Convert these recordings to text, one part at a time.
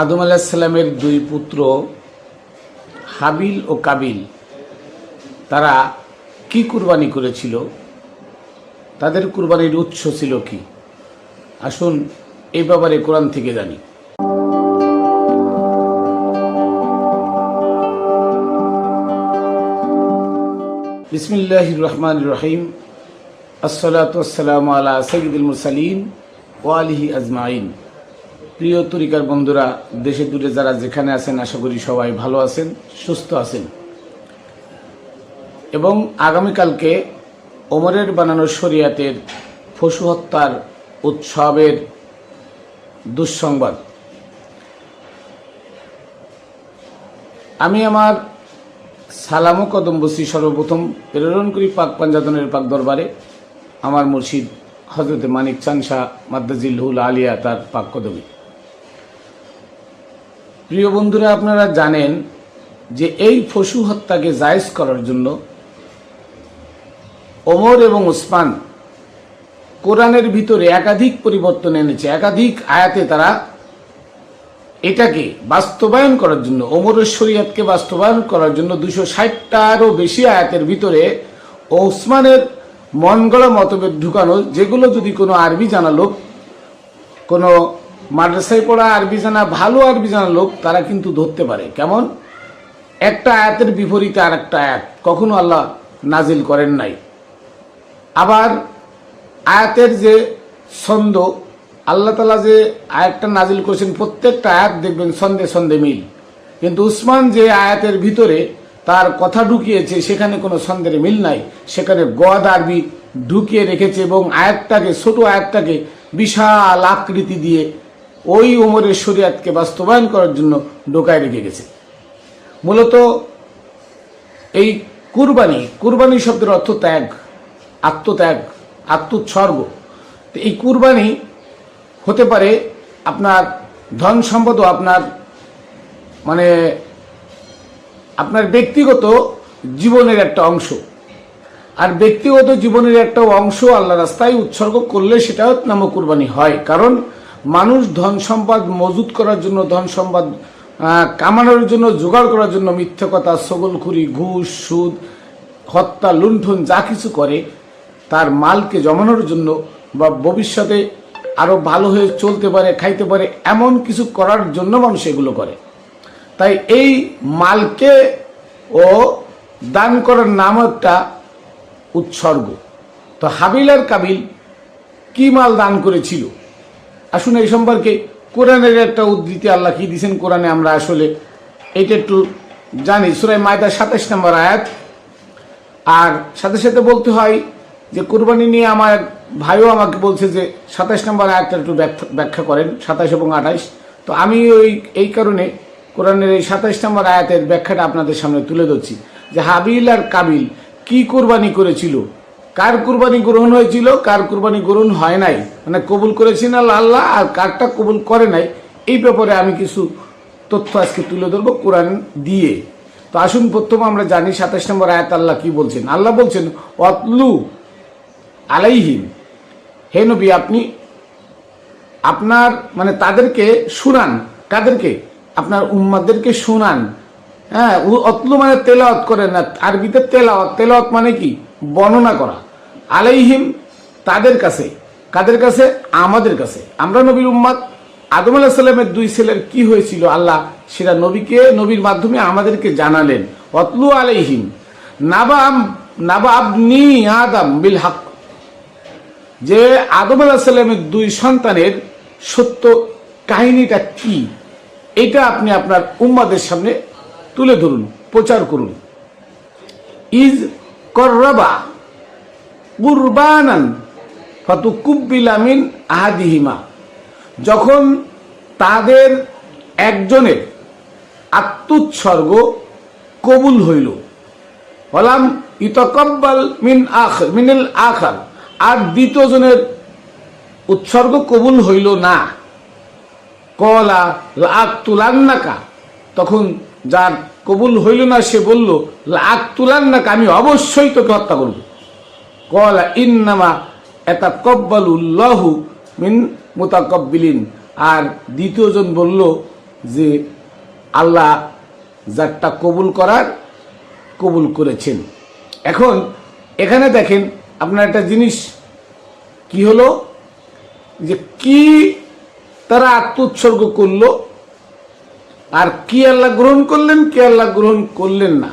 আদম আলাহিসাল্লামের দুই পুত্র হাবিল ও কাবিল, তারা কি কুরবানি করেছিল? তাদের কুরবানির উৎস ছিল কি? আসুন এই ব্যাপারে কোরআন থেকে জানি। বিসমিল্লাহ রহমান রহিম। আসসালাতাম আলা সঈদুল মুরসালিন ও আলিহি আজমাইন। প্রিয় তরিকার বন্ধুরা, দেশে দূরে যারা যেখানে আছেন, আশা করি সবাই ভালো আছেন, সুস্থ আছেন। এবং আগামীকালকে ওমরের বানানো শরিয়াতের পশু হত্যার উৎসবের দুঃসংবাদ। আমি আমার সালামো কদম বসি সর্বপ্রথম প্রেরণ করি পাক পাঞ্জাতনের পাক দরবারে। আমার মুর্শিদ হজরত মানিক চান শাহ মাদ্দাজিল হুল আলিয়া তার পাক কদমে। প্রিয় বন্ধুরা, আপনারা জানেন যে এই পশু হত্যাকে জায়েজ করার জন্য ওমর এবং ওসমান কোরআনের ভিতরে একাধিক পরিবর্তন এনেছে, একাধিক আয়াতে তারা এটাকে বাস্তবায়ন করার জন্য, ওমরের শরিয়াতকে বাস্তবায়ন করার জন্য দুশো ষাটটারও বেশি আয়াতের ভিতরে ওসমানের মন গড়া মতভেদ ঢুকানো, যেগুলো যদি কোনো আরবি জানা লোক, কোনো মাদ্রাসায় পড়া আরবি জানা, ভালো আরবি জানা লোক, তারা কিন্তু ধরতে পারে। কেমন? একটা আয়াতের বিপরীতে আর একটা আয়াত। কখনো আল্লাহ নাজিল করেন নাই। আবার আয়াতের যে ছন্দ, আল্লাহ তালা যে আয়াতটা নাজিল করেছেন, প্রত্যেকটা আয়াত দেখবেন সন্ধে সন্ধে মিল। কিন্তু উসমান যে আয়াতের ভিতরে তার কথা ঢুকিয়েছে, সেখানে কোনো সন্দেহের মিল নাই। সেখানে গদ আরবি ঢুকিয়ে রেখেছে এবং আয়াতটাকে, ছোট আয়াতটাকে বিশাল আকৃতি দিয়ে ওই ওমরের শরিয়াতকে বাস্তবায়ন করার জন্য ঢোকায় রেখে গেছে। মূলত এই কুরবানি কুরবানি শব্দের অর্থ ত্যাগ, আত্মত্যাগ, আত্মোৎসর্গ। তো এই কুরবানি হতে পারে আপনার ধন সম্পদও আপনার মানে আপনার ব্যক্তিগত জীবনের একটা অংশ। আর ব্যক্তিগত জীবনের একটা অংশ আল্লাহ রাস্তায় উৎসর্গ করলে সেটাও নাম কুরবানি হয়। কারণ মানুষ ধন সম্পদ মজুত করার জন্য, ধন সম্পদ কামানোর জন্য, জোগাড় করার জন্য মিথ্যে কথা সগলখুরি ঘুষ, সুদ, হত্যা, লুণ্ঠন, যা কিছু করে, তার মালকে জমানোর জন্য বা ভবিষ্যতে আরও ভালো হয়ে চলতে পারে, খাইতে পারে, এমন কিছু করার জন্য মানুষ এগুলো করে। তাই এই মালকে ও দান করার নাম একটা উৎসর্গ। তো হাবিল আর কাবিল কি মাল দান করেছিল? আসুন এই সম্পর্কে কোরআনের একটা উদ্ধৃতি আল্লাহ কি দিয়েছেন? কোরআনে আমরা আসলে এটা একটু জানি। সুরাই মায়দা সাতাশ নম্বর আয়াত। আর সাথে সাথে বলতে হয় যে, কোরবানি নিয়ে আমার ভাইও আমাকে বলছে যে সাতাশ নম্বর আয়াতটা একটু ব্যাখ্যা করেন সাতাশ এবং আঠাশ তো আমি ওই, এই কারণে কোরআনের এই সাতাশ নম্বর আয়াতের ব্যাখ্যাটা আপনাদের সামনে তুলে ধরছি। যে হাবিল আর কাবিল কি কোরবানি করেছিল? কার কুরবানি গ্রহণ হয়েছিল, কার কুরবানি গ্রহণ হয় নাই মানে কবুল করেছেন আল্লাহ আল্লাহ, আর কারটা কবুল করে নাই, এই ব্যাপারে আমি কিছু তথ্য আজকে তুলে ধরবো কোরআন দিয়ে। তো আসুন, প্রথম আমরা জানি সাতাশ নম্বর আয়াত আল্লাহ কি বলছেন? আল্লাহ বলছেন, অতলু আলাইহিম, হে নবী, আপনি আপনার মানে তাদেরকে শুনান, কাদেরকে? আপনার উম্মাদেরকে শুনান। হ্যাঁ অতলু মানে তেলাওয়াত করেন না, আরবিতে তেলাওয়াত তেলাওয়াত মানে কি? বর্ণনা করা। আলাইহিম তাদের কাছে। কাদের কাছে? আমাদের কাছে। আমরা নবীর উম্মাদ আদম আলাহ সাল্লামের দুই ছেলের কি হয়েছিল আল্লাহ? সেটা নবীকে, নবীর মাধ্যমে আমাদেরকে জানালেন। অতলু আলাইহিম নাবাম নাবাবনি আদম বিল হক। যে আদম আলাহ সাল্লামের দুই সন্তানের সত্য কাহিনীটা কি? এটা আপনি আপনার উম্মাদের সামনে তুলে ধরুন, প্রচার করুন। ইজ করবা কুরবানান ফতুকুব্বিলামিন আহাদিহিমা। যখন তাদের একজনের আত্মোৎসর্গ কবুল হইল বলাম ইতকব্বাল মিন আখ, মিনিল আখার, আর দ্বিতীয় জনের উৎসর্গ কবুল হইল না। কলা লাক তুলান্নাকা তখন যার কবুল হইল না সে বলল লাক তুলান্নাকা আমি অবশ্যই তোকে হত্যা করব। কলা ইন্নামা এটা কব্বালুল্লাহু মিন মুতাকব্বিলিন আর দ্বিতীয়জন বলল যে আল্লাহ যারটা কবুল করার কবুল করেছেন। এখন এখানে দেখেন আপনার একটা জিনিস কি হলো? যে কি তারা আত্মোৎসর্গ করল আর কি আল্লাহ গ্রহণ করলেন, কি আল্লাহ গ্রহণ করলেন না।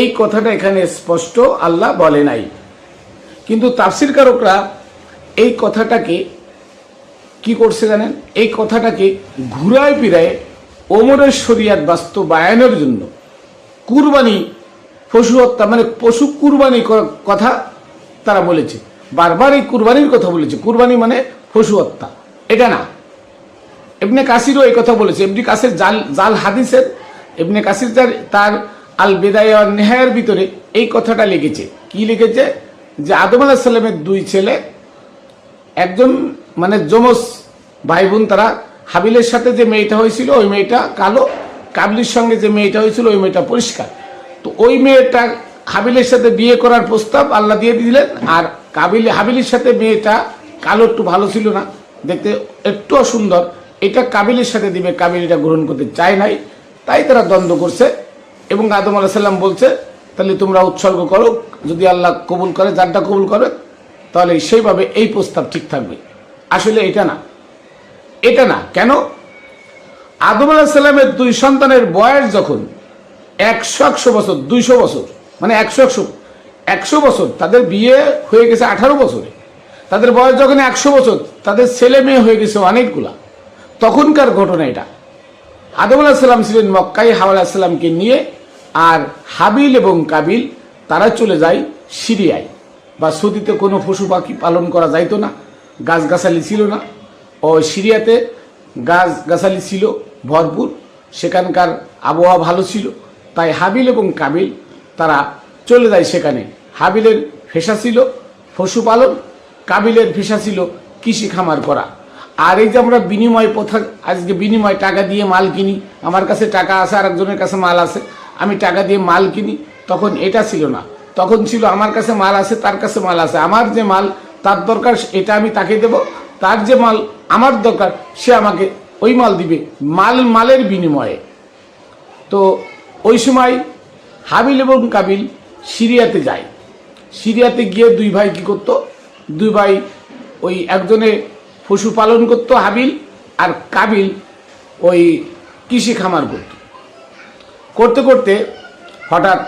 এই কথাটা এখানে স্পষ্ট, আল্লাহ বলে নাই। কিন্তু তাফসির কারকরা এই কথাটাকে কি করছে জানেন? এই কথাটাকে ঘুরায় ফিরায় ওমরের শরিয়াত বাস্তবায়নের জন্য কুরবানি, পশু হত্যা মানে পশু কুরবানি কথা তারা বলেছে। বারবার এই কুরবানির কথা বলেছে। কুরবানি মানে পশু হত্যা। এটা না। এমনি কাসিরও এই কথা বলেছে। এমনি কাসির জাল জাল হাদিসের এমনি কাসির তার আল বেদায় নেহায়ের ভিতরে এই কথাটা লিখেছে। কি লিখেছে? যে আদম আলাহ সাল্লামের দুই ছেলে, একজন মানে যমজ ভাই বোন তারা হাবিলের সাথে যে মেয়েটা হয়েছিল, ওই মেয়েটা কালো, কাবলির সঙ্গে যে মেয়েটা হয়েছিল, ওই মেয়েটা পরিষ্কার। তো ওই মেয়েটা হাবিলের সাথে বিয়ে করার প্রস্তাব আল্লাহ দিয়ে দিলেন, আর কাবিল, হাবিলের সাথে মেয়েটা কালো একটু ভালো ছিল না, দেখতে একটু সুন্দর এটা কাবিলের সাথে দিবে, কাবিল এটা গ্রহণ করতে চায় নাই, তাই তারা দ্বন্দ্ব করছে। এবং আদম আলাহ সাল্লাম বলছে তাহলে তোমরা উৎসর্গ করো। যদি আল্লাহ কবুল করে, যারটা কবুল করে, তাহলে সেইভাবে এই প্রস্তাব ঠিক থাকবে। আসলে এটা না। এটা না। কেন? আদম আলাহ সাল্লামের দুই সন্তানের বয়স যখন একশো একশো বছর, দুইশো বছর মানে একশো একশো একশো বছর, তাদের বিয়ে হয়ে গেছে আঠারো বছরে। তাদের বয়স যখন একশো বছর, তাদের ছেলে মেয়ে হয়ে গেছে অনেকগুলা। তখনকার ঘটনা এটা। আদম আলাহিসাল্লাম ছিলেন মক্কাই হাওয়া আলাহিসাল্লামকে নিয়ে আর হাবিল এবং কাবিল, তারা চলে যায় সিরিয়ায়। বা সৌদিতে কোনো পশু পাখি পালন করা যাইতো না, গাছগাছালি ছিল না। ও সিরিয়াতে গাছ গাছালি ছিল ভরপুর, সেখানকার আবহাওয়া ভালো ছিল। তাই হাবিল এবং কাবিল, তারা চলে যায় সেখানে। হাবিলের ফেসা ছিল পশুপালন, কাবিলের ফেসা ছিল কৃষি খামার করা। আর এই যে আমরা বিনিময় প্রথা আজকে বিনিময় টাকা দিয়ে মাল কিনি, আমার কাছে টাকা আছে আর একজনের কাছে মাল আছে আমি টাকা দিয়ে মাল কিনি, তখন এটা ছিল না। তখন ছিল আমার কাছে মাল আছে, তার কাছে মাল আছে। আমার যে মাল, তার দরকার, এটা আমি তাকে দেব। তার যে মাল, আমার দরকার, সে আমাকে ওই মাল দিবে, মাল মালের বিনিময়ে। তো ওই সময় হাবিল এবং কাবিল সিরিয়াতে যায়। সিরিয়াতে গিয়ে দুই ভাই কি করতো? দুই ভাই ওই একজনে পশুপালন করতো হাবিল, আর কাবিল ওই কৃষি খামার করত। করতে করতে হঠাৎ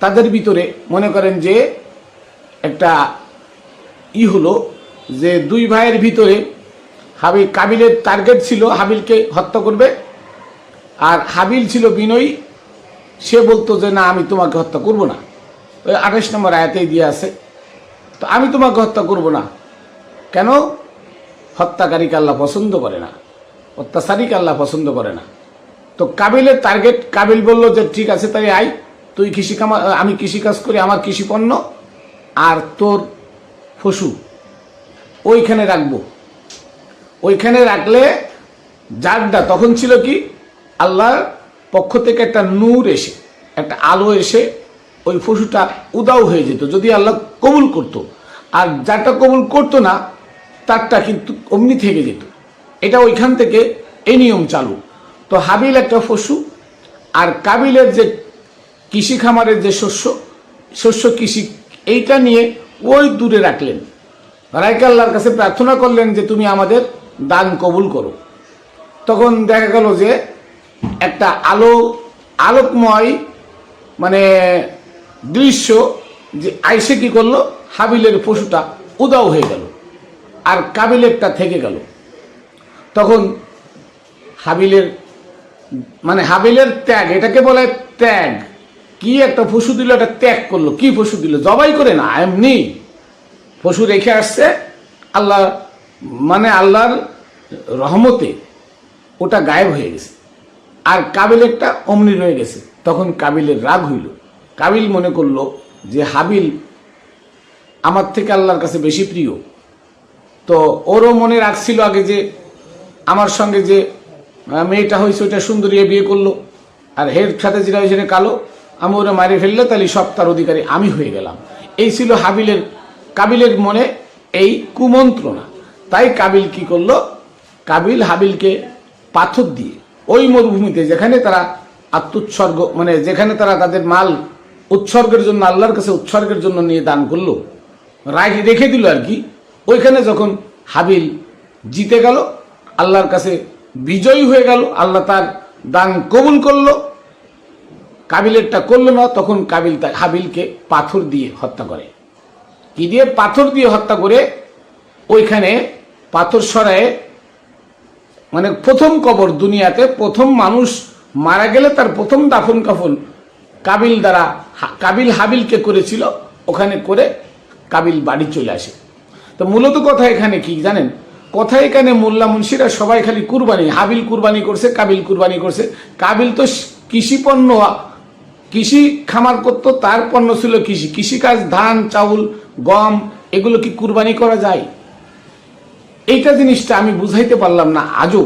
তাদের ভিতরে মনে করেন যে একটা ই হলো যে দুই ভাইয়ের ভিতরে হাবিল, কাবিলের টার্গেট ছিল হাবিলকে হত্যা করবে। আর হাবিল ছিল বিনয়ী। সে বলতো যে, না, আমি তোমাকে হত্যা করব না। ওই আঠাশ নম্বর আয়াতেই দিয়ে আছে। তো আমি তোমাকে হত্যা করব না। কেন? হত্যাকারীকে আল্লাহ পছন্দ করে না। অত্যাচারীকে আল্লাহ পছন্দ করে না। তো কাবিলের টার্গেট কাবিল বলল যে, ঠিক আছে, তাই আই তুই কৃষি কামা আমি কৃষি কাজ করি, আমার কৃষি পণ্য আর তোর পশু। ওইখানে রাখব। ওইখানে রাখলে জাগটা তখন ছিল কি? আল্লাহর পক্ষ থেকে একটা নূর এসে, একটা আলো এসে ওই পশুটা উদাও হয়ে যেত, যদি আল্লাহ কবুল করতো। আর যারটা কবুল করতো না, তারটা কিন্তু অমনি থেকে যেত। এটা ওইখান থেকে এই নিয়ম চালু। তো হাবিল একটা পশু, আর কাবিলের যে কৃষি খামারের যে শস্য শস্য কৃষি, এইটা নিয়ে ওই দূরে রাখলেন। রায়কে আল্লাহর কাছে প্রার্থনা করলেন যে তুমি আমাদের দান কবুল করো। তখন দেখা গেল যে একটা আলো, আলোকময় মানে দৃশ্য যে আইসে কি করল, হাবিলের পশুটা উদাও হয়ে গেল, আর কাবিলেরটা থেকে গেল। তখন হাবিলের মানে হাবিলের ত্যাগ, এটাকে বলে ত্যাগ। কি একটা পশু দিল, এটা ত্যাগ করল। কি পশু দিল? জবাই করে না এমনি পশু রেখে আসছে আল্লাহ মানে আল্লাহর রহমতে ওটা গায়েব হয়ে গেছে। আর কাবিলেরটা অমনি রয়ে গেছে। তখন কাবিলের রাগ হইল। কাবিল মনে করল যে হাবিল আমার থেকে আল্লাহর কাছে বেশি প্রিয়। তো ওরও মনে রাখছিল আগে যে, আমার সঙ্গে যে মেয়েটা হয়েছে ওইটা সুন্দরী বিয়ে করল। আর হের সাথে যেটা হয়েছে কালো। আমি ওরা মারি ফেললে তাহলে সব তার অধিকারী আমি হয়ে গেলাম। এই ছিল হাবিলের, কাবিলের মনে এই কুমন্ত্রণা। তাই কাবিল কি করল? কাবিল হাবিলকে পাথর দিয়ে ওই মরুভূমিতে যেখানে তারা আত্মোৎসর্গ মানে যেখানে তারা তাদের মাল উৎসর্গের জন্য, আল্লাহর কাছে উৎসর্গের জন্য নিয়ে দান করল, রায় রেখে দিল আর কি। ওইখানে যখন হাবিল জিতে গেল, আল্লাহর কাছে বিজয়ী হয়ে গেল, আল্লাহ তার দান কবুল করল। কাবিলেরটা করল না, তখন কাবিল তা- হাবিলকে পাথর দিয়ে হত্যা করে। কি দিয়ে? পাথর দিয়ে হত্যা করে ওইখানে পাথর সরায়ে। মানে প্রথম কবর দুনিয়াতে প্রথম মানুষ মারা গেলে তার প্রথম দাফন কাফন কাবিল দ্বারা কাবিল হাবিলকে করেছিল। ওখানে করে কাবিল বাড়ি চলে আসে। তো মূলত কথা এখানে কি জানেন? কথা এখানে মোল্লা মুন্সিরা সবাই খালি কুরবানি, হাবিল কুরবানি করছে, কাবিল কুরবানি করছে। কাবিল তো কৃষি পণ্য, কৃষি খামার করতো, তার পণ্য ছিল কৃষি। কৃষিকাজ, ধান, চাউল, গম, এগুলো কি কুরবানি করা যায়? এইটা জিনিসটা আমি বুঝাইতে পারলাম না আজও।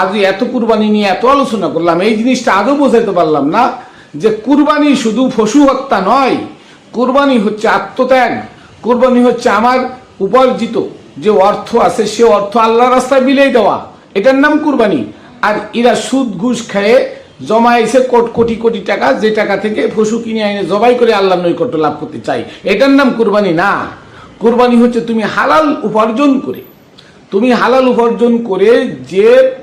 আজ এত কুরবানি নিয়ে এত আলোচনা করলাম, এই জিনিসটা আজও বোঝাইতে পারলাম না যে কুরবানি শুধু পশু হত্যা নয়, কুরবানি হচ্ছে আত্মত্যাগ, কুরবানি হচ্ছে আমার উপার্জিত যে অর্থ আছে, সে অর্থ আল্লাহ রাস্তায় বিলিয়ে দেওয়া। এটার নাম কুরবানি। আর এরা সুদ, ঘুষ খেয়ে জমাইছে কোট- কোটি কোটি টাকা, যে টাকা থেকে পশু কিনে এনে জবাই করে আল্লাহ নৈকট্য লাভ করতে চাই এটার নাম কুরবানি না। কুরবানি হচ্ছে তুমি হালাল উপার্জন করে। তুমি হালাল উপার্জন করে যে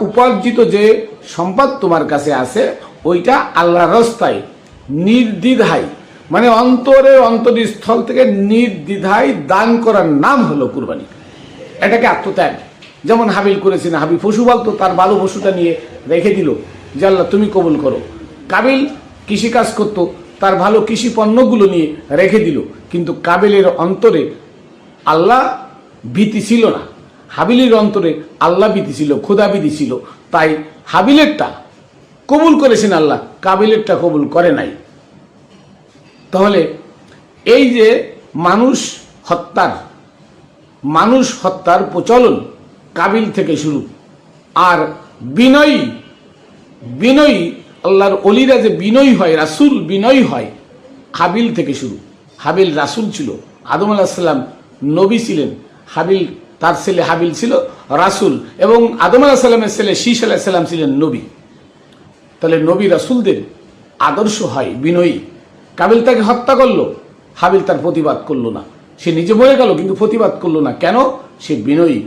উপার্জিত যে সম্পদ তোমার কাছে আছে, ওইটা আল্লাহ রাস্তায় নির্দ্বিধায় মানে অন্তরে অন্তরস্থল থেকে নির্দ্বিধায় দান করার নাম হলো কুরবানি। এটাকে আত্মত্যাগ। যেমন হাবিল করেছেন হাবিল পশু বলতো, তার ভালো পশুটা নিয়ে রেখে দিল, যে আল্লাহ তুমি কবুল করো। কাবিল কৃষিকাজ করতো, তার ভালো কৃষি পণ্যগুলো নিয়ে রেখে দিল। কিন্তু কাবিলের অন্তরে আল্লাহ ভীতি ছিল না। হাবিলের অন্তরে আল্লাহ ভীতি ছিল খোদা ভীতি ছিল। তাই হাবিলেরটা কবুল করেছেন আল্লাহ, কাবিলেরটা কবুল করে নাই। তাহলে এই যে মানুষ হত্যার মানুষ হত্যার প্রচলন কাবিল থেকে শুরু। আর বিনয়ী বিনয়ী, আল্লাহর অলিরা যে বিনয়ী হয়, রাসুল বিনয়ী হয়, হাবিল থেকে শুরু। হাবিল রাসুল ছিল, আদম আলাহিসাল্লাম নবী ছিলেন। হাবিল, তার ছেলে হাবিল ছিল রাসুল এবং আদম আলাহিসাল্লামের ছেলে শীষ আলাহিসাল্লাম ছিলেন নবী। তাহলে নবী রাসুলদের আদর্শ হয় বিনয়ী। কাবিল তাকে হত্যা করল, হাবিল তার প্রতিবাদ করল না। সে নিজে মরে গেল, কিন্তু প্রতিবাদ করল না। কেন? সে বিনয়ী।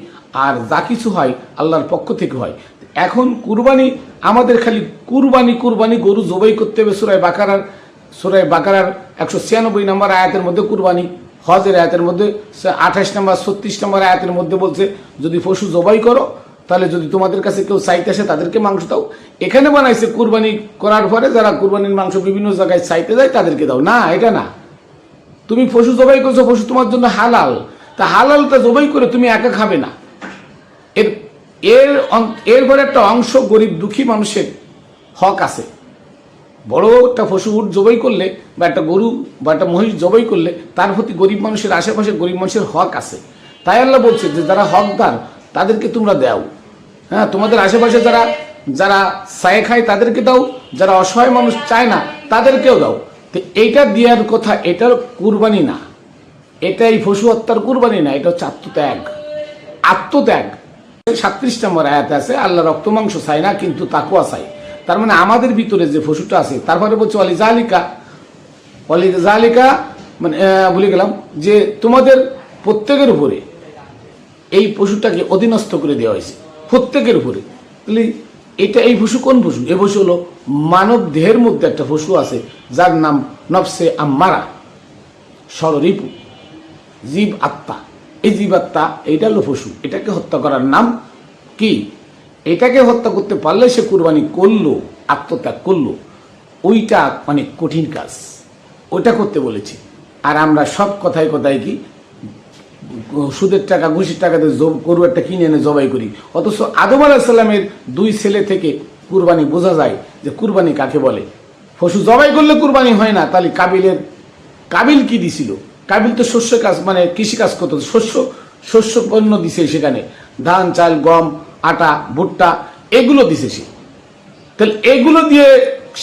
আর যা কিছু হয়, আল্লাহর পক্ষ থেকে হয়। এখন কুরবানি, আমাদের খালি কুরবানি কুরবানি গরু জবাই করতে হবে সুরায় বাকারার সুরায় বাকারার একশো ছিয়ানব্বই নম্বর আয়াতের মধ্যে কুরবানি, হজের আয়াতের মধ্যে আঠাশ নম্বর, ছত্রিশ নম্বর আয়াতের মধ্যে বলছে, যদি পশু জবাই করো তাহলে যদি তোমাদের কাছে কেউ চাইতে আসে, তাদেরকে মাংস দাও। এখানে বানাইছে কুরবানি করার পরে যারা কুরবানির মাংস বিভিন্ন জায়গায় চাইতে যায়, তাদেরকে দাও। না, এটা না। তুমি পশু জবাই করছ, পশু তোমার জন্য হালাল। তা হালালটা জবাই করে তুমি একা খাবে না। এর এর এরপরে একটা অংশ গরিব দুঃখী মানুষের হক আছে। বড় একটা পশু উট জবাই করলে বা একটা গরু বা একটা মহিষ জবাই করলে তার প্রতি গরিব মানুষের আশেপাশে গরিব মানুষের হক আছে। তাই আল্লাহ বলছে যে, যারা হকদার, তাদেরকে তোমরা দাও। হ্যাঁ তোমাদের আশেপাশে যারা যারা সায়ে খায় তাদেরকে দাও, যারা অসহায় মানুষ চায় না তাদেরকেও দাও। তো এইটা দেওয়ার কথা, এটার কুরবানি না। এটা এই পশু হত্যার কুরবানি না, এটা হচ্ছে আত্মত্যাগ। আত্মত্যাগ। সাতত্রিশ নম্বর আয়াত আছে, আল্লাহ রক্ত, মাংস চায় না, কিন্তু তাকুয়া চাই তার মানে আমাদের ভিতরে যে পশুটা আছে, তারপরে বলছে অলি জালিকা অলি জালিকা মানে ভুলে গেলাম, যে তোমাদের প্রত্যেকের উপরে এই পশুটাকে অধীনস্থ করে দেওয়া হয়েছে। প্রত্যেকের উপরে। তাহলে এটা এই পশু কোন পশু এ পশু হলো মানব দেহের মধ্যে একটা পশু আছে, যার নাম নফসে আম্মারা ষড়রিপু জীব আত্মা। এই জীব আত্মা, এইটা হলো পশু এটাকে হত্যা করার নাম কি? এটাকে হত্যা করতে পারলে সে কুরবানি করল, আত্মত্যাগ করল। ওইটা অনেক কঠিন কাজ। ওইটা করতে বলেছে। আর আমরা সব কথায় কথায় কি? সুদের টাকা, ঘুষির টাকাতে গরু একটা কিনে এনে জবাই করি। অথচ আদম আলাহিসাল্লামের দুই ছেলে থেকে কুরবানি বোঝা যায় যে কুরবানি কাকে বলে। পশু জবাই করলে কুরবানি হয় না, তাহলে কাবিলের, কাবিল কি দিছিল? কাবিল তো শস্য কাজ মানে কৃষি কাজ করতো, শস্য শস্য পণ্য দিছে সেখানে। ধান, চাল, গম, আটা, ভুট্টা, এগুলো দিছে সে। তাহলে এগুলো দিয়ে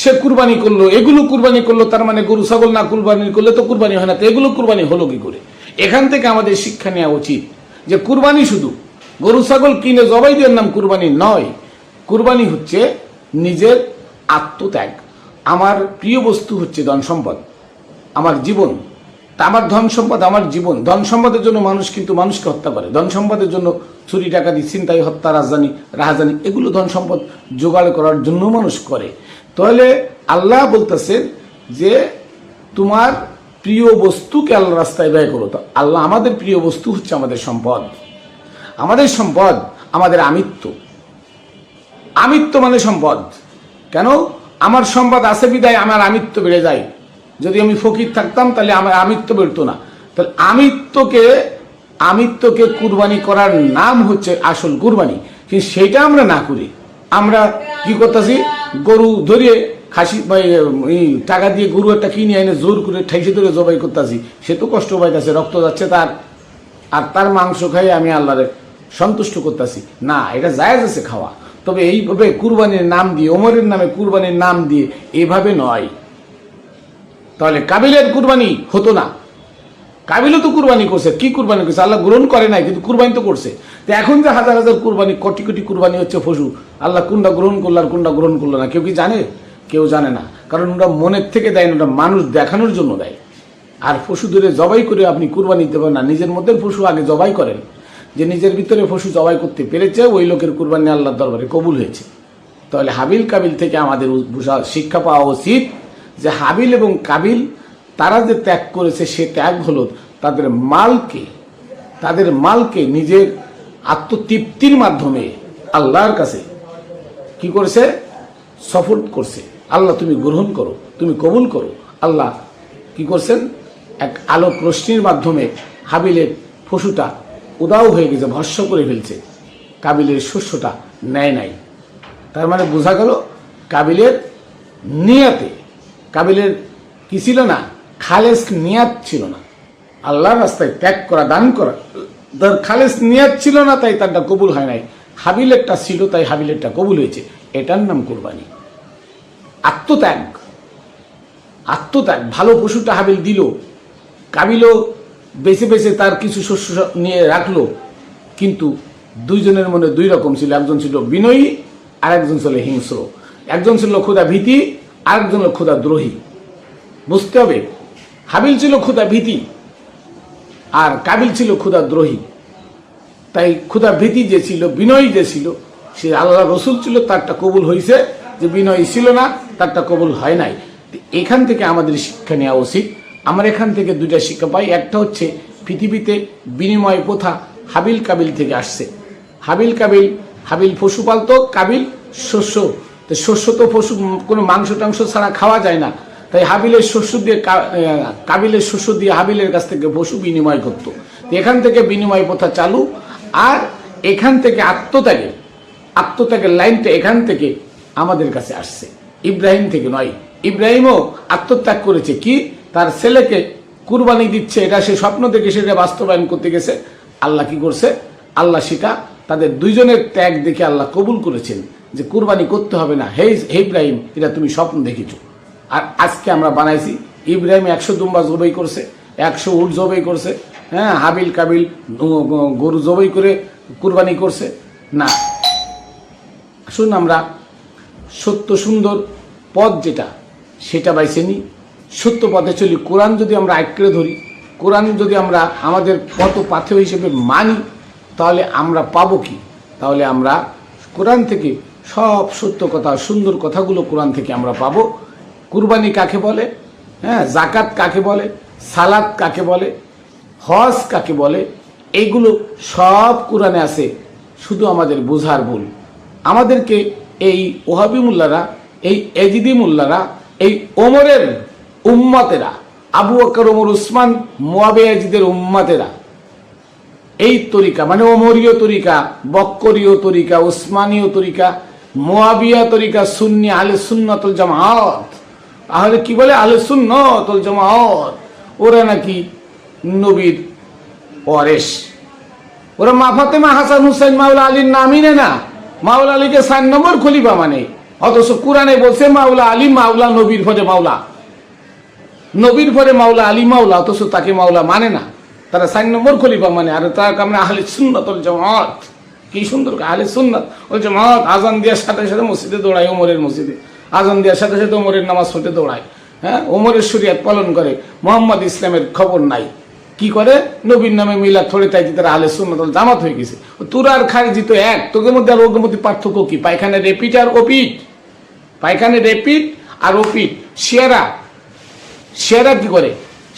সে কুরবানি করল, এগুলো কুরবানি করল, তার মানে গরু, ছাগল না কুরবানি করলে তো কুরবানি হয় না। তো এগুলো কুরবানি হলো কি করে? এখান থেকে আমাদের শিক্ষা নেওয়া উচিত যে কুরবানি শুধু গরু, ছাগল কিনে জবাই দেওয়ার নাম কুরবানি নয়। কুরবানি হচ্ছে নিজের আত্মত্যাগ। আমার প্রিয় বস্তু হচ্ছে ধন সম্পদ। আমার জীবন। আমার ধন সম্পদ, আমার জীবন। ধন সম্পদের জন্য মানুষ কিন্তু মানুষকে হত্যা করে। ধন সম্পদের জন্য চুরি, ডাকাতি, ছিনতাই, হত্যা, রাজধানী রাজধানী এগুলো ধন সম্পদ জোগাড় করার জন্য মানুষ করে। তাহলে আল্লাহ বলতেছেন যে তোমার প্রিয় বস্তুকে আল্লাহ রাস্তায় ব্যয় করো। তো আল্লাহ আমাদের প্রিয় বস্তু হচ্ছে আমাদের সম্পদ। আমাদের সম্পদ আমাদের আমিত্ব। আমিত্ব মানে সম্পদ। কেন? আমার সম্পদ আছে বিদায়, আমার আমিত্ব বেড়ে যায়। যদি আমি ফকির থাকতাম, তাহলে আমার আমিত্ব বেরতো না। তাহলে আমিত্বকে আমিত্বকে কুরবানি করার নাম হচ্ছে আসল কুরবানি। কিন্তু সেটা আমরা না করি। আমরা কি করতেছি? গরু ধরিয়ে খাসি টাকা দিয়ে গরু একটা কিনে এনে জোর করে ঠাইসে ধরে জবাই করতেছি, সে তো কষ্ট পাইতেছে, রক্ত যাচ্ছে তার। আর তার মাংস খাই আমি আল্লাহরে সন্তুষ্ট করতেছি। না, এটা জায়েজ আছে খাওয়া। তবে এইভাবে কুরবানির নাম দিয়ে, ওমরের নামে কুরবানির নাম দিয়ে এভাবে নয়। তাহলে কাবিলের কুরবানি হতো না। কাবিলও তো কুরবানি করছে, কি কুরবানি করছে? আল্লাহ গ্রহণ করে নাই, কিন্তু কুরবানি তো করছে। তো এখন যে হাজার হাজার কুরবানি, কোটি কোটি কুরবানি হচ্ছে পশু, আল্লাহ কোনটা গ্রহণ করল আর কোনটা গ্রহণ করল না, কেউ কি জানে? কেউ জানে না। কারণ ওটা মনের থেকে দেয় না ওটা মানুষ দেখানোর জন্য দেয়। আর পশু ধরে জবাই করে আপনি কুরবানি দিতে পারেন না নিজের মধ্যে পশু আগে জবাই করেন। যে নিজের ভিতরে পশু জবাই করতে পেরেছে, ওই লোকের কুরবানি আল্লাহর দরবারে কবুল হয়েছে। তাহলে হাবিল কাবিল থেকে আমাদের শিক্ষা পাওয়া উচিত যে হাবিল এবং কাবিল, তারা যে ত্যাগ করেছে, সে ত্যাগ হলো তাদের মালকে তাদের মালকে নিজের আত্মতৃপ্তির মাধ্যমে আল্লাহর কাছে কি করেছে? সফল করছে। আল্লাহ তুমি গ্রহণ করো, তুমি কবুল করো। আল্লাহ কি করছেন? এক আলোক রশ্মির মাধ্যমে হাবিলের পশুটা উদাও হয়ে গেছে ভস্য করে ফেলছে। কাবিলের শস্যটা নেয় নাই। তার মানে বোঝা গেল কাবিলের নিয়াতে, কাবিলের কি ছিল না? খালেস নিয়াত ছিল না। আল্লাহর রাস্তায় ত্যাগ করা, দান করা তার খালেস নিয়াত ছিল না, তাই তারটা কবুল হয় নাই। হাবিলেরটা ছিল, তাই হাবিলেরটা কবুল হয়েছে। এটার নাম কোরবানি। আত্মত্যাগ। আত্মত্যাগ। ভালো পশুটা হাবিল দিল। কাবিলও বেছে বেছে তার কিছু শস্য নিয়ে রাখল। কিন্তু দুইজনের মনে দুই রকম ছিল। একজন ছিল বিনয়ী, আর একজন ছিল হিংস্র। একজন ছিল ক্ষুদা ভীতি, আর একজন ক্ষুদা দ্রোহী। বুঝতে হবে, হাবিল ছিল ক্ষুদা ভীতি, আর কাবিল ছিল ক্ষুদা দ্রোহী। তাই ক্ষুদা ভীতি যে ছিল, বিনয়ী যে ছিল, সে আল্লাহ রসুল ছিল, তারটা কবুল হয়েছে যে বিনয়ী ছিল না। তারটা কবুল হয় নাই। এখান থেকে আমাদের শিক্ষা নেওয়া উচিত। আমরা এখান থেকে দুইটা শিক্ষা পাই। একটা হচ্ছে পৃথিবীতে বিনিময় প্রথা হাবিল কাবিল থেকে আসছে। হাবিল কাবিল, হাবিল পশু পালত কাবিল শস্য। তো শস্য তো পশু, কোনো মাংস টাংস ছাড়া খাওয়া যায় না। তাই হাবিলের শস্য দিয়ে কাবিলের শস্য দিয়ে হাবিলের কাছ থেকে পশু বিনিময় করত। এখান থেকে বিনিময় প্রথা চালু। আর এখান থেকে আত্মত্যাগের আত্মত্যাগের লাইনটা এখান থেকে আমাদের কাছে আসছে। ইব্রাহিম থেকে নয়। ইব্রাহিমও আত্মত্যাগ করেছে। কি? তার ছেলেকে কুরবানি দিচ্ছে। এটা সে স্বপ্ন দেখে সেটা বাস্তবায়ন করতে গেছে। আল্লাহ কি করছে? আল্লাহ সেটা তাদের দুইজনের ত্যাগ দেখে আল্লাহ কবুল করেছেন যে কুরবানি করতে হবে না। হে হে ইব্রাহিম, এটা তুমি স্বপ্ন দেখেছ। আর আজকে আমরা বানাইছি। ইব্রাহিম একশো দুম্বা জবাই করছে, একশো উট জবাই করছে হ্যাঁ হাবিল, কাবিল গরু জবাই করে কুরবানি করছে। না। আসুন আমরা সত্য সুন্দর পথ যেটা, সেটা বাইছে নিই সত্য পথে চলি। কোরআন যদি আমরা আঁকড়ে ধরি, কোরআন যদি আমরা আমাদের পথ পাথেয় হিসেবে মানি, তাহলে আমরা পাবো কি? তাহলে আমরা কোরআন থেকে সব সত্য কথা, সুন্দর কথাগুলো কোরআন থেকে আমরা পাবো। কুরবানি কাকে বলে? হ্যাঁ জাকাত কাকে বলে? সালাদ কাকে বলে? হজ কাকে বলে? এইগুলো সব কোরআনে আছে। শুধু আমাদের বোঝার ভুল। আমাদেরকে এই ওহাবি মোল্লারা, এই এজিদি মোল্লারা, এই ওমরের উম্মাতেরা, আবু বকর, ওমর, উসমান, মোয়াবে এজিদের উম্মাতেরা। এই তরিকা মানে ওমরীয় তরিকা, বক্করীয় তরিকা, উসমানীয় তরিকা, মোয়াবিয়া তরিকা, সুন্নি আলে সুন্নতুল জামাত। তাহলে কি বলে আলে সুন্নতুল জামাত? ওরা নাকি নবীর ওয়ারেস ওরা মাফাতেমা হাসান হুসাইন মাওলা আলীর নামই না। মাওলা আলীকে সাত নম্বর খলিফা মানে। অথচ কোরআনে বলছে, মাওলা আলী মাওলা নবীর ফলে মাওলা। নবীর পরে মাওলা আলী মাওলা, অথচ তাকে মাওলা মানে না। তারা সাত নম্বর খলিফা মানে আর তার আমরা আহলে সুন্নতল জামাত। কি সুন্দর আহলে সুন্নাত বলছে মত আজান দেওয়ার সাথে সাথে মসজিদে দৌড়ায়, ওমরের মসজিদে। আজান দেওয়ার সাথে সাথে ওমরের নামাজ পড়তে দৌড়ায় হ্যাঁ? ওমরের শরিয়াত পালন করে। মোহাম্মদ ইসলামের খবর নাই। কি করে? নবীর নামে মিলা থরে তাই তারা আহলে সুন্নাত জামাত হয়ে গেছে। তোরা আর খারিজি তো এক, তোদের মধ্যে আর ওদের মধ্যে পার্থক্য কি? পায়খানা রেপিট আর ওপিট। পায়খানে রেপিট আর ওপিট। শিয়ারা শিয়ারা কি করে?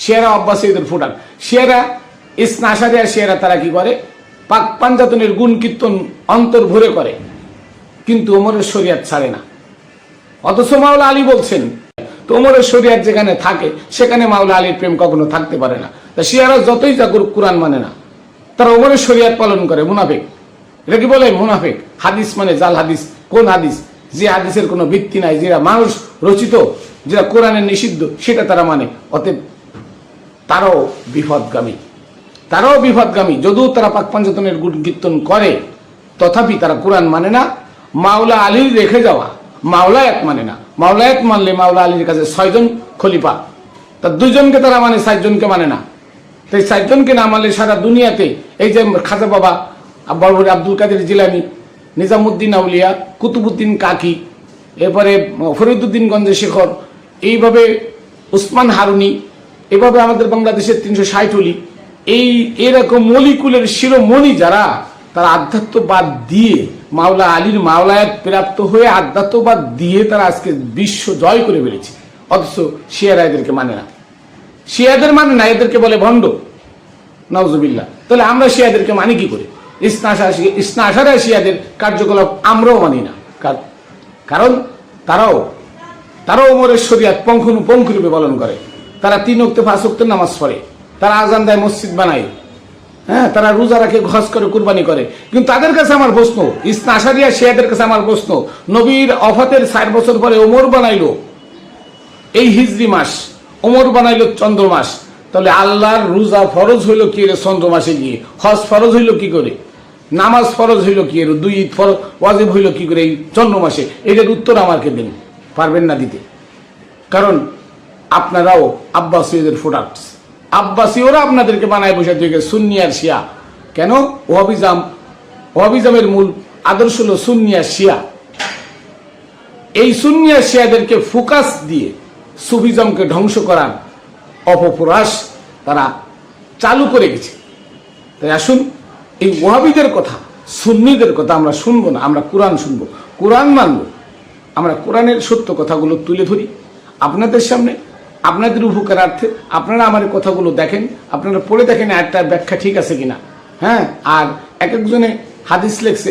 শিয়ারা অব্বাসীদের ফুটান। শিয়ারা ইসনা আশারিয়া শিয়ারা তারা কি করে? পাক পাঞ্জাতনের গুণ কীর্তন অন্তর ভরে করে। কিন্তু ওমরের শরিয়াত ছাড়ে না। অথচ মাওলা আলী বলছেন তো ওমরের শরিয়াত যেখানে থাকে, সেখানে মাওলা আলীর প্রেম কখনো থাকতে পারে না। তা শিয়ারা যতই যা করুক কোরআন মানে না, তারা ওমরের শরিয়াত পালন করে, মুনাফেক। এটা কি বলে? মুনাফেক। হাদিস মানে জাল হাদিস। কোন হাদিস? যে হাদিসের কোনো ভিত্তি নাই, যেটা মানুষ রচিত, যেটা কোরআনের নিষিদ্ধ, সেটা তারা মানে। অতএব তারাও বিপদগামী। তারাও বিপদগামী। যদিও তারা পাক পাঞ্জাতনের গুণ কীর্তন করে, তথাপি তারা কোরআন মানে না। মাওলা আলীর রেখে যাওয়া, মাওলা এক মানে না। মাওলা এক মানলে মাওলা আলীর কাছে ছয়জন খলিফা। তা দুজনকে তারা মানে সাতজনকে মানে না। তো এই সাতজনকে না মানলে সারা দুনিয়াতে এই যে খাজা বাবা বড়বড়ি আব্দুল কাদের জিলানি, নিজামুদ্দিন আউলিয়া, কুতুবুদ্দিন কাকি, এরপরে ফরিদুদ্দিন গঞ্জে শেখর, এইভাবে উসমান হারুনি, এভাবে আমাদের বাংলাদেশের তিনশো ষাট অলি, এই এরকম মলিকুলের শিরোমণি যারা, তারা আধ্যাত্মবাদ দিয়ে মাওলা আলীর মাওলায়াত প্রাপ্ত হয়ে আধ্যাত্মবাদ দিয়ে তারা আজকে বিশ্ব জয় করে বেড়েছে অথচ শিয়ারা এদেরকে মানে না। শিয়াদের মানে না, এদেরকে বলে ভণ্ড। নওজুবিল্লাহ তাহলে আমরা শিয়াদেরকে মানি কি করে? ইসনা আশা- ইসনা আশারা শিয়াদের কার্যকলাপ আমরাও মানি না। কার- কারণ তারাও তারাও ওমরের শরিয়াত পঙ্খানুপঙ্খ রূপে পালন করে। তারা তিন উক্ত পাঁচ উক্ত নামাজ পড়ে। তারা আজান দেয়, মসজিদ বানায়। হ্যাঁ তারা রোজা রাখে ঘস করে, কুরবানি করে। কিন্তু তাদের কাছে আমার প্রশ্ন ইসনা আশারিয়া শিয়াদের কাছে আমার প্রশ্ন, নবীর অফাতের ষাট বছর পরে ওমর বানাইলো, এই হিজরি মাস ওমর বানাইলো চন্দ্র মাস তাহলে আল্লাহর রোজা ফরজ হইল কি রে চন্দ্র মাসে গিয়ে? হজ ফরজ হইল কি করে? নামাজ ফরজ হইল কি রে? দুই ঈদ ফরজ, ওয়াজিব হইল কি করে এই চন্দ্র মাসে এটার উত্তর আমাকে দিন। পারবেন না দিতে। কারণ আপনারাও আব্বাসীদের প্রোডাক্টস আব্বাসীয়রা আপনাদেরকে বানায় বসে থেকে সুন্নি আর শিয়া। কেন? ওহাবিজাম ওহাবিজামের মূল আদর্শ হল সুন্নি আর শিয়া। এই সুন্নিয়া শিয়াদেরকে ফোকাস দিয়ে সুফিজমকে ধ্বংস করার অপপ্রয়াস তারা চালু করে গেছে। তাই আসুন, এই ওয়াহাবিদের কথা, সুন্নিদের কথা আমরা শুনব না, আমরা কোরআন শুনব। কোরআন মানব, আমরা কোরআনের সত্য কথাগুলো তুলে ধরি। আপনাদের সামনে, আপনাদের উপকারার্থে আপনারা আমার কথাগুলো দেখেন, আপনারা পড়ে দেখেন একটা ব্যাখ্যা ঠিক আছে কিনা। হ্যাঁ আর এক একজনে হাদিস লেখছে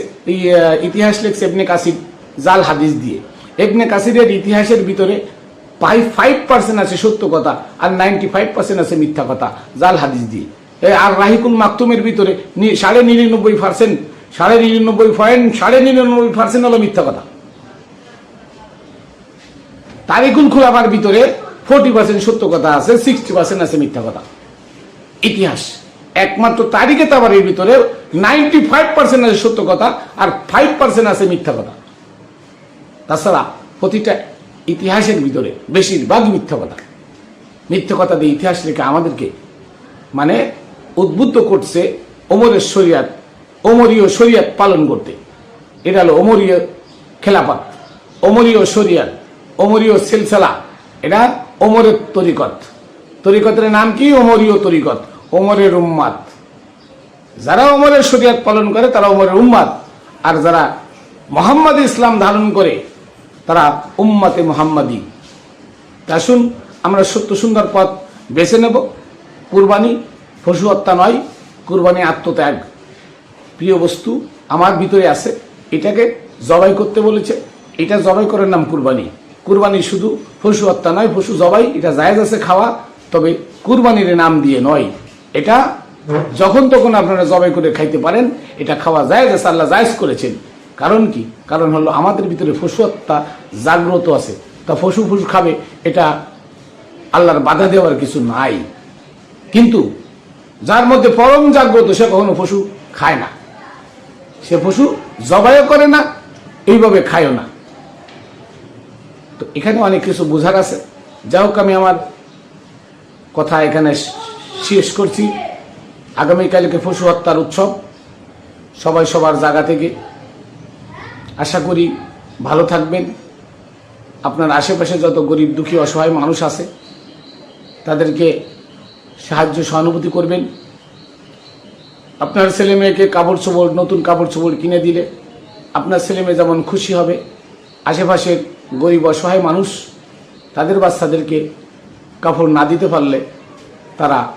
ইতিহাস লেখছে এমনি কাসির, জাল হাদিস দিয়ে। এবনে কাসিরের ইতিহাসের ভিতরে ফাইভ পার্সেন্ট আছে সত্য কথা আর নাইনটি ফাইভ পার্সেন্ট আছে মিথ্যা কথা। জাল হাদিস দিয়ে। আর রাহিকুল মাকতুমের ভিতরে সাড়ে নিরানব্বই পার্সেন্ট সাড়ে নিরানব্বই পয়েন্ট সাড়ে নিরানব্বই পার্সেন্ট হলো মিথ্যা কথা। তারিকুল খুলাবার ভিতরে ফোর্টি পার্সেন্ট সত্য কথা আছে সিক্সটি পার্সেন্ট আছে মিথ্যা কথা। ইতিহাস। একমাত্র তারিখে তাবারের ভিতরে নাইনটি ফাইভ পার্সেন্ট আছে সত্য কথা আর ফাইভ পার্সেন্ট আছে মিথ্যা কথা। তাছাড়া প্রতিটা ইতিহাসের ভিতরে বেশিরভাগ মিথ্যা কথা। মিথ্যা কথা দিয়ে ইতিহাস রেখে আমাদেরকে মানে উদ্বুদ্ধ করছে ওমরের শরিয়াত, ওমরীয় শরিয়াত পালন করতে। এটা হলো ওমরীয় খেলাপাত ওমরীয় শরিয়াত, ওমরীয় সিলসিলা। এটা ওমরের তরিকত। তরিকতের নাম কি? ওমরীয় তরিকত, ওমরের উম্মাদ যারা ওমরের শরিয়াত পালন করে তারা ওমরের উম্মাদ আর যারা মোহাম্মদ ইসলাম ধারণ করে তারা উম্মাতে মোহাম্মদী। তা আমরা সত্য সুন্দর পথ বেছে নেব। কুরবানি পশু হত্যা নয়, কুরবানি আত্মত্যাগ। প্রিয় বস্তু, আমার ভিতরে আছে, এটাকে জবাই করতে বলেছে। এটা জবাই করার নাম কুরবানি। কুরবানি শুধু পশু হত্যা নয়, পশু জবাই, এটা জায়েজ আছে খাওয়া, তবে কুরবানির নাম দিয়ে নয়। এটা যখন তখন আপনারা জবাই করে খাইতে পারেন, এটা খাওয়া জায়েজ আছে, আল্লাহ জায়েজ করেছেন। কারণ কি? কারণ হলো আমাদের ভিতরে হত্যা জাগ্রত আছে। তা পশু পশু খাবে, এটা আল্লাহর বাধা দেওয়ার কিছু নাই। কিন্তু যার মধ্যে পরম জাগ্রত, সে কখনো পশু খায় না। সে পশু জবাইও করে না, এইভাবে খায়ও না। তো এখানে অনেক কিছু বোঝার আছে। যাই হোক, আমি আমার কথা এখানে শেষ করছি। আগামীকালকে পশু হত্যার উৎসব। সবাই সবার জায়গা থেকে আশা করি ভালো থাকবেন। আপনার আশেপাশে যত গরিব, দুঃখী, অসহায় মানুষ আছে, তাদেরকে সাহায্য, সহানুভূতি করবেন। আপনার ছেলে মেয়েকে কাপড় চোপড়, নতুন কাপড় চোপড় কিনে দিলে আপনার ছেলে মেয়ে যেমন খুশি হবে। আশেপাশের গরিব, অসহায় মানুষ, তাদের বাচ্চাদেরকে কাপড় না দিতে পারলে তারা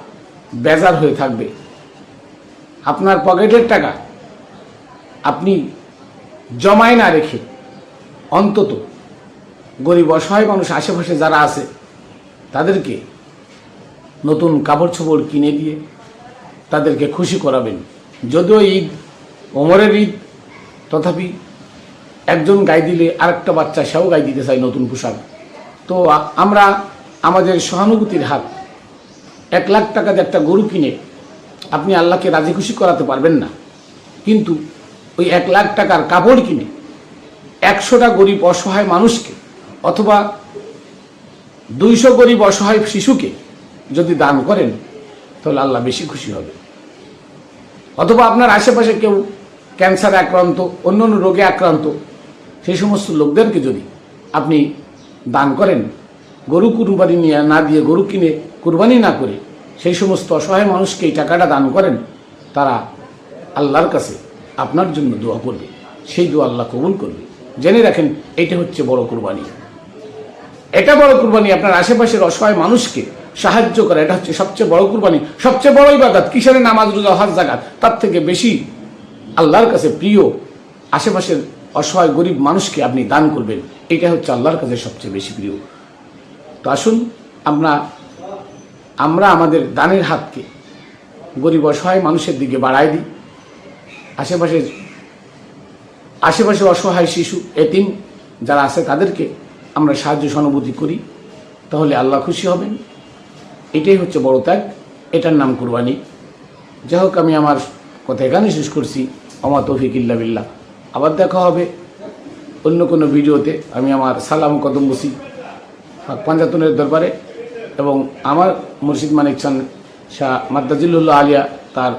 বেজার হয়ে থাকবে। আপনার পকেটের টাকা আপনি জমায় না রেখে অন্তত গরিব অসহায় মানুষ আশেপাশে যারা আছে, তাদেরকে নতুন কাপড় চোপড় কিনে দিয়ে তাদেরকে খুশি করাবেন। যদিও ঈদ, ওমরের ঈদ, তথাপি একজন গাই দিলে আরেকটা বাচ্চা সেও গাই দিতে চায় নতুন পোশাক। তো আমরা আমাদের সহানুভূতির হাত এক লাখ টাকাতে একটা গরু কিনে আপনি আল্লাহকে রাজি খুশি করাতে পারবেন না। কিন্তু ওই এক লাখ টাকার কাপড় কিনে একশোটা গরিব অসহায় মানুষকে অথবা দুইশো গরিব অসহায় শিশুকে যদি দান করেন, তাহলে আল্লাহ বেশি খুশি হবে। অথবা আপনার আশেপাশে কেউ ক্যান্সার আক্রান্ত, অন্য অন্য রোগে আক্রান্ত, সেই সমস্ত লোকদেরকে যদি আপনি দান করেন, গরু কুরবানি নিয়ে না দিয়ে গরু কিনে কুরবানি না করে সেই সমস্ত অসহায় মানুষকে এই টাকাটা দান করেন, তারা আল্লাহর কাছে আপনার জন্য দোয়া করবে। সেই দোয়া আল্লাহ কবুল করবে। জেনে রাখেন, এটা হচ্ছে বড় কুরবানি। এটা বড় কুরবানি, আপনার আশেপাশের অসহায় মানুষকে সাহায্য করা, এটা হচ্ছে সবচেয়ে বড় কুরবানি। সবচেয়ে বড় ইবাদত, কিসের নামাজ, রোজা, হজ জাগাত তার থেকে বেশি আল্লাহর কাছে প্রিয় আশেপাশের অসহায়, গরিব মানুষকে আপনি দান করবেন। এটা হচ্ছে আল্লাহর কাছে সবচেয়ে বেশি প্রিয়। তো আসুন, আমরা আমরা আমাদের দানের হাতকে গরিব, অসহায় মানুষের দিকে বাড়ায় দিই। আশেপাশের আশেপাশে অসহায় শিশু, এতিম যারা আছে তাদেরকে আমরা সাহায্য সহানুভূতি করি, তাহলে আল্লাহ খুশি হবেন। এটাই হচ্ছে বড় ত্যাগ, এটার নাম কুরবানি। যাই হোক, আমি আমার কথা এখানে শেষ করছি। আমার তৌফিক ইল্লা বিল্লাহ। আবার দেখা হবে অন্য কোনো ভিডিওতে। আমি আমার সালাম কদম বসি পাঞ্জাতনের দরবারে এবং আমার মুর্শিদ মানিক চান শাহ মাদ্দাজিল্লাহ আলিয়া তার